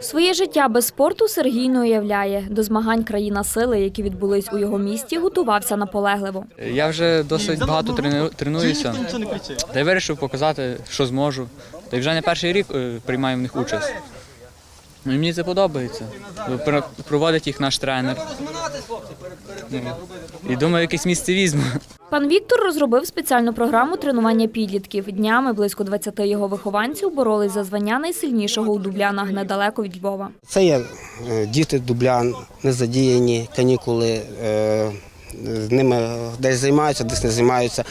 Своє життя без спорту Сергій не уявляє. До змагань країна сили, які відбулись у його місті, готувався наполегливо. Я вже досить багато трену- тренуюся. Та й вирішив показати, що зможу. Та й вже не перший рік е, приймаю в них участь. Ну, і мені це подобається. Проводить їх наш тренер. Ну, І думаю, якесь місце візьму. Пан Віктор розробив спеціальну програму тренування підлітків. Днями близько 20 його вихованців боролись за звання найсильнішого у Дублянах недалеко від Львова. Це є е, діти дублян, незадіяні, канікули. е, З ними десь займаються, десь не займаються.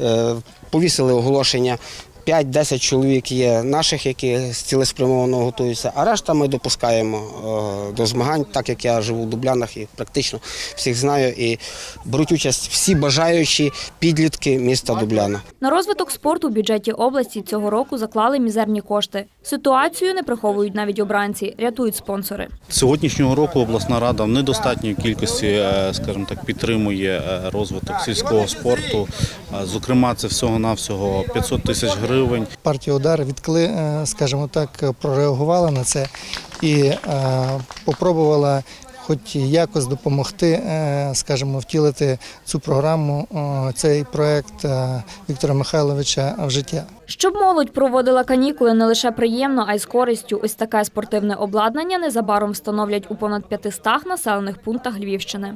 Е, Повісили оголошення. 5-10 чоловік є наших, які цілеспрямовано готуються, а решта ми допускаємо е, до змагань, так як я живу в Дублянах і практично всіх знаю. І беруть участь всі бажаючі підлітки міста Дубляна. На розвиток спорту у бюджеті області цього року заклали мізерні кошти. Ситуацію не приховують навіть обранці, рятують спонсори. Сьогоднішнього року обласна рада в недостатній кількості, е, скажімо так, підтримує е, розвиток сільського спорту. Зокрема, це всього-навсього 500 тисяч гривень. Партія удар відкли, е, скажімо так, прореагувала на це і е, попробувала хоч якось допомогти, е, скажімо, втілити цю програму, е, цей проект е, Віктора Михайловича в життя. Щоб молодь проводила канікули не лише приємно, а й з користю. Ось таке спортивне обладнання незабаром встановлять у понад 500 населених пунктах Львівщини.